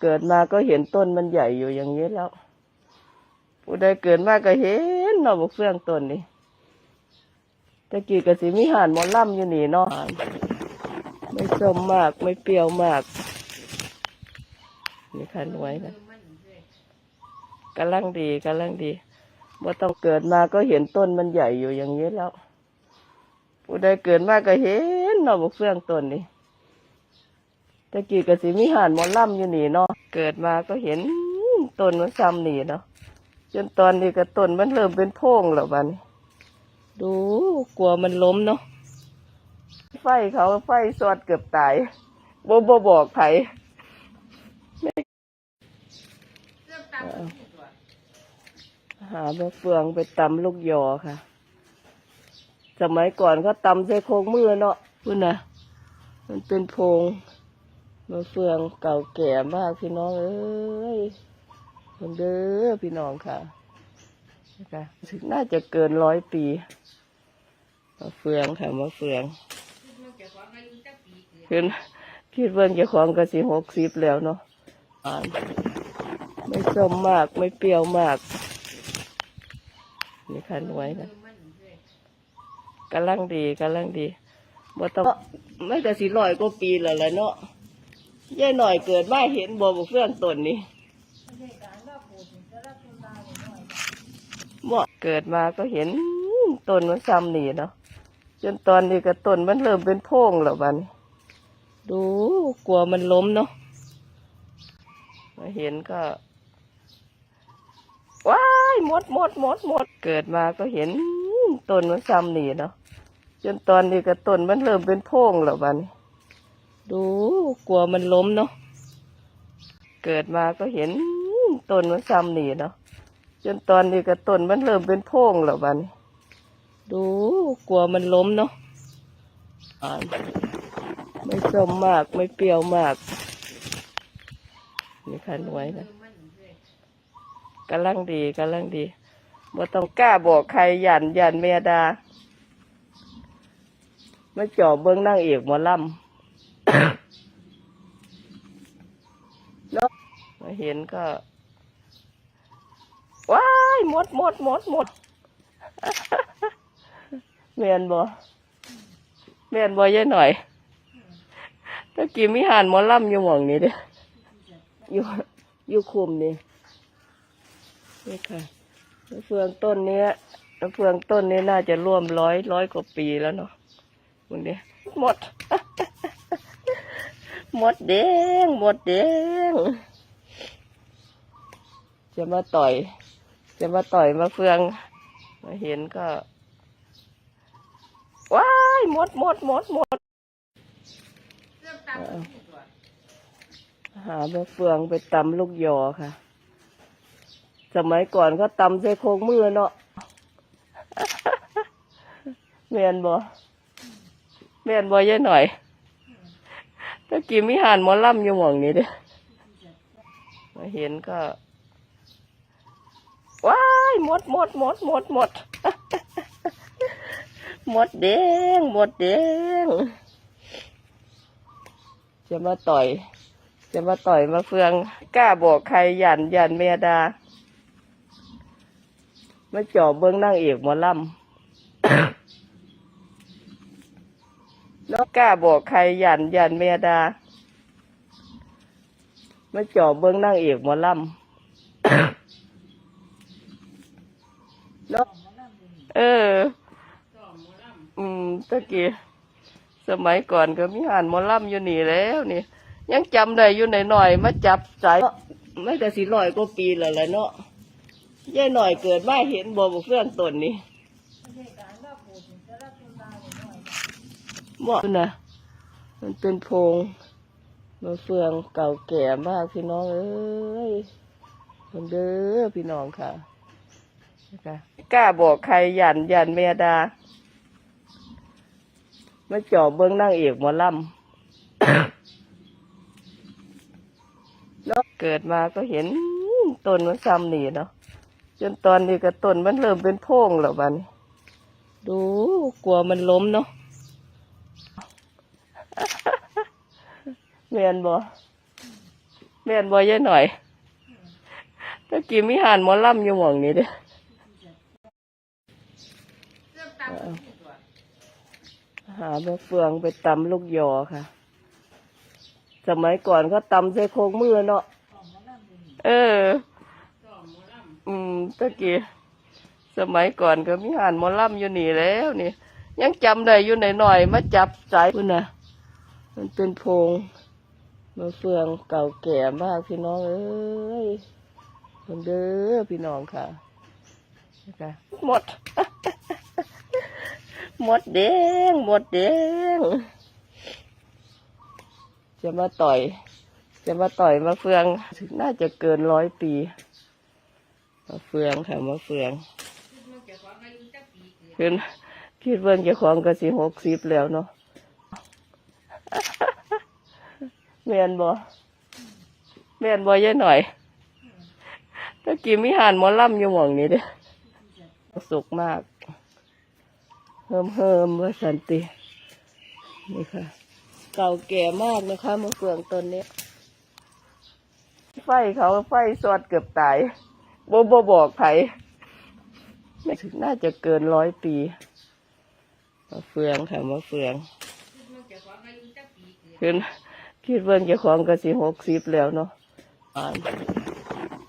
เกิดมาก็เห็นต้นมันใหญ่อยู่อย่างนี้แล้วผู้ใดเกิดมาก็เห็นเนาะบกเฟื่องต้นนี่ตะกี้ก็สิมีห่านมอล่ำอยู่นี่เนาะไม่ส้มมากไม่เปรี้ยวมากนี่ค่ะหน่วยค่ะกำลังดีกำลังดีว่าต้องเกิดมาก็เห็นต้นมันใหญ่อยู่อย่างนี้แล้วผู้ใดเกิดมาก็เห็นเนาะบกเฟื่องต้นนี่ ตะกี้ก็สิมีหานหมอล่ำอยู่นี่เนาะเกิดมาก็เห็นต้นมันซ้ำนี่เนาะจนตอนนี้ก็ต้นมันเริ่มเป็นโพงแล้วบัดนี้ดูกลัวมันล้มเนาะไฟเขาไฟสอดเกือบตายบ่บ่บอกไผหาบะเฟืองไปตำลูกยอค่ะ สมัยก่อนเขาตำใส่โคงมือเนาะพุ่นนะมันเป็นโพง มะเฟืองเก่าแก่มากพี่น้องเอ้ยเพิ่นเด้อพี่น้องค่ะนะคะถึงน่าจะเกินร้อยปีมะเฟืองค่ะมะเฟืองคือคิดเบิ่งเจ้าของก็สิหกสิบแล้วเนาะอ่านไม่ส้มมากไม่เปรี้ยวมากนี่ค่ะหน่วยนะกำลังดีกำลังดีบ่ต้องไม่แต่สิร้อยกว่าปีแล้วแหละเนาะ ยายหน่อยเกิดมาเห็นบ่บ่เฟื่องต้นนี้เมื่เกิดมาก็เห็นต้นมันซ้ำนี่เนาะจนตอนนี้ก็ต้นมันเริ่มเป็นโพงแล้วบันดูกลัวมันล้มเนาะมาเห็นก็ว้ายหมดหมดหมดหมดเกิดมาก็เห็นต้นมันซ้ำนี่เนาะจนตอนนี้ก็ต้นมันเริ่มเป็นโพงแล้วบัดน ดูกลัวมันล้มเนาะเกิดมาก็เห็นต้นมันซ้ำนี่เนาะจนตอนนี้ก็ต้นมันเริ่มเป็นโพงแล้วบัดนี้ดูกลัวมันล้มเนาะไม่ส้มมากไม่เปรี้ยวมากนี่ค่ะหน่วยนะกำลังดีกำลังดีบ่ต้องกล้าบอกใครหยันหยันเมียดา มาจ่อเบิ้องนั่งเอกหมอลำ เนาะมา เห็นก็ ว้ายหมดหมดหมดหมดเมียนบ่เมียนบ่ยายหน่อยตะกี้มีหานมอล่ำอยู่หม่องนี้เด้อยู่อยู่คุมนี่นี่ค่ะมะเฟืองต้นเนี้ยมะเฟืองต้นนี้น่าจะร่วมร้อยร้อยกว่าปีแล้วเนาะมึงเนี้ยหมด หมดแดงหมดแดง จะมาต่อย จะมาต่อยมาเฟือง มาเห็นก็ ว้ายหมดหมดหมดหมดหามาเฟืองไปตำลูกยอค่ะ สมัยก่อนเขาตำใส่โคงมือเนาะแม่นบ่แม่นบ่ยายหน่อยตะกี้มีหานมอลำอยู่หม่องนี้เด้อมาเห็นก็ ว้ายหมดหมดหมดหมดหมดหมดแดงหมดแดงจะมาต่อย จะมาต่อยมาเฟือง กล้าบอกใครหยันหยันเมียดามาจ่อเบิ้องนั่งเอกหมอลำเนาะกล้าบอกใครหยันหยันเมียดามาจ่อเบิ้องนั่งเอกหมอลำ เนาะ เออ อืมตะกี้สมัยก่อนก็มีหานมอลำอยู่นี่แล้วนี่ ยังจำได้อยู่หน่อยๆมาจับสายไม่แต่สิร้อยกว่าปีแล้วแหละเนาะยายหน่อยเกิดมาเห็นบ่บกเฟื่องต้นนี่บ่นะมันเป็นโพงมะเฟืองเก่าแก่มากพี่น้องเอ้ยเพิ่นเด้อพี่น้องค่ะ กล้าบอกใครหยันหยันเมียดามาจ่อเบิ้องนั่งเอกหมอลำเนาะเกิดมาก็เห็นต้นมันซ้ำนี่เนาะจนตอนนี้ก็ต้นมันเริ่มเป็นโพงแล้วบันดูกลัวมันล้มเนาะแม่นบ่แม่นบ่ยายหน่อยตะกี้มีหานหมอลำอยู่หม่องนี้เด้ หาแม่เฟืองไปตำลูกยอค่ะ สมัยก่อนเขาตำใส่โคกมือเนาะ เออ อืมตะกี้ สมัยก่อนก็มีหานหมอลำอยู่นี่แล้วนี่ ยังจำได้อยู่หน่อยๆมาจับสายพุ่นนะมันเป็นโพรงมาเฟืองเก่าแก่มากพี่น้องเอ้ยมันเด้อพี่น้องค่ะนะคะหมด หมดแดงหมดแดง จะมาต่อย จะมาต่อยมาเฟืองถึงน่าจะเกินร้อยปี มาเฟืองค่ะมาเฟืองคือคิดเบิ่งเจ้าของก็สิหกสิบแล้วเนาะแม่นบ่แม่นบ่ยายหน่อยตะกี้มีหานมอลำอยู่หม่องนี้เด้สุกมาก เฮิมเฮิมว่าสันตินี่ค่ะ เก่าแก่มากนะคะมะเฟืองต้นนี้ ไฟเขาไฟสอดเกือบตายโบโบบอกไผไม่ถึงน่าจะเกินร้อยปีมะเฟืองค่ะมะเฟืองคือคิดเบิ่งเจ้าของก็สิหกสิบแล้วเนาะ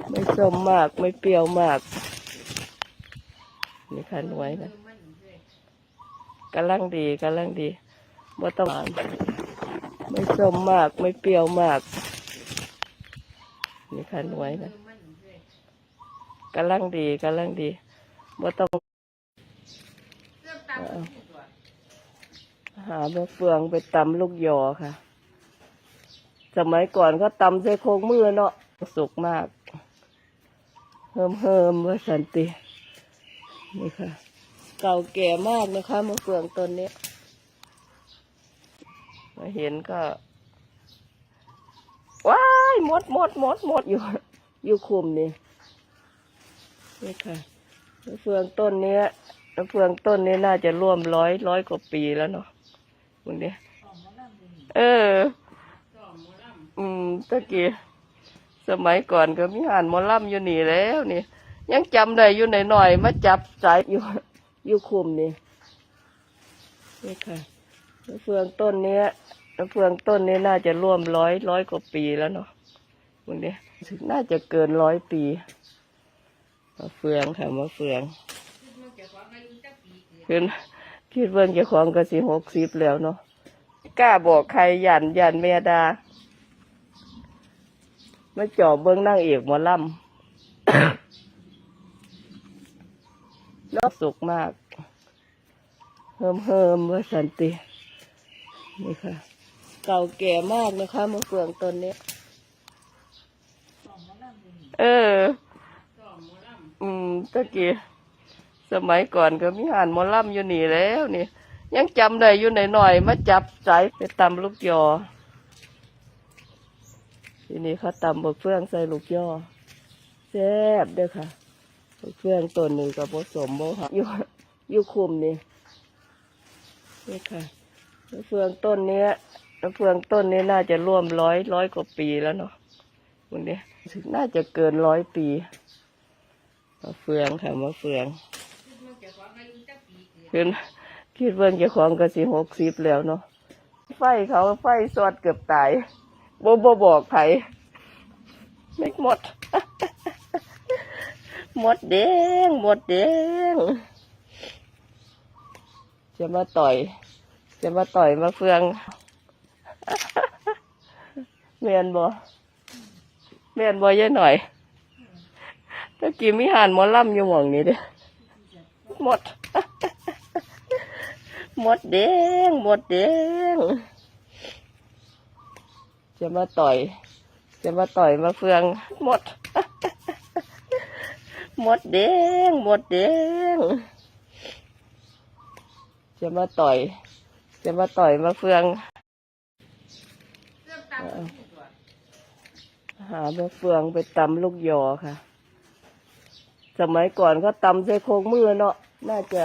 ไม่ส้มมากไม่เปรี้ยวมากนี่ค่ะหน่วยนะ กำลังดีกำลังดีบ่ต้องไม่ส้มมากไม่เปรี้ยวมากนี่ค่ะหน่วยนะกำลังดีกำลังดีบ่ต้องเอาหาแม่เฟืองไปตำลูกยอค่ะ สมัยก่อนก็ตำใส่โคกมือเนาะสุกมาก เฮิมเฮิมว่าสันติ นี่ค่ะ เก่าแก่มากนะคะมะเฟืองต้นนี้มาเห็นก็ว้ายหมดหมดหมดหมดอยู่ อยู่คุมนี่นี่ค่ะมะเฟืองต้นเนี้ยมะเฟืองต้นนี้น่าจะร่วมร้อยร้อยกว่าปีแล้วเนาะคุณเนี่ยเออ อืมตะกี้สมัยก่อนก็มีหานมอลำอยู่นี่แล้วนี่ ยังจำได้อยู่หน่อยๆมาจับสายอยู่ ยู่คุมนี่นี่ค่ะมะเฟืองต้นเนี้ยมะเฟืองต้นนี้น่าจะร่วมร้อยร้อยกว่าปีแล้วเนาะคุณเนี่ยถึงน่าจะเกินร้อยปีมะเฟืองค่ะมะเฟืองคือคิดเบิ่งเจ้าของก็สิหกสิบแล้วเนาะกล้าบอกใครยันยันเมียดามาจอบเบิ้งนั่งเอกหมอลำ แล้วสุกมากเฮิมเฮิมว่าสันตินี่ค่ะ เก่าแก่มากนะคะมะเฟืองต้นนี้ เออ อืมตะกี้สมัยก่อนก็มีหานมอลำอยู่นี่แล้วนี่ ยังจำได้อยู่หน่อยๆมาจับสายไปตำลูกยอทีนี้เขาตำบกเฟืองใส่ลูกย่อแซ่บเด้อค่ะ บกเฟืองต้นนี้กับผสมโมหะอยู่อยู่คุมนี่นี่ค่ะบกเฟืองต้นเนี้ยบกเฟืองต้นนี้น่าจะร่วมร้อยร้อยกว่าปีแล้วเนาะคุณเนี่ยถึงน่าจะเกินร้อยปีมะเฟืองค่ะมะเฟืองคือคิดเบิ่งเจ้าของก็สิหกสิบแล้วเนาะไฟเขาไฟสอดเกือบตายโบโบบอกไผไม่หมด หมดแดงหมดแดงจะมาต่อย จะมาต่อยมาเฟืองเมียนบ่เมียนบ่ยายหน่อยตะกี้มีหานมอลำอยู่หม่องนี้เด้หมด หมดแดงหมดแดงจะมาต่อย จะมาต่อยมาเฟืองหมด หมดแดงหมดแดง จะมาต่อย จะมาต่อยมาเฟืองเอาหามาเฟืองไปตำลูกยอค่ะ สมัยก่อนเขาตำใส่โคกมือเนาะน่าจะ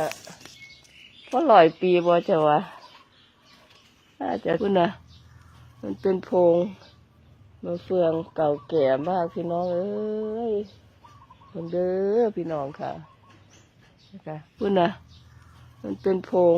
ก็ลอยปีบ่จะวะน่าจะคุณนะมันเป็นโพงมะเฟืองเก่าแก่มากพี่น้องเอ้ย คนเด้อพี่น้องค่ะนะคะพุ่นนะมันเป็นโพง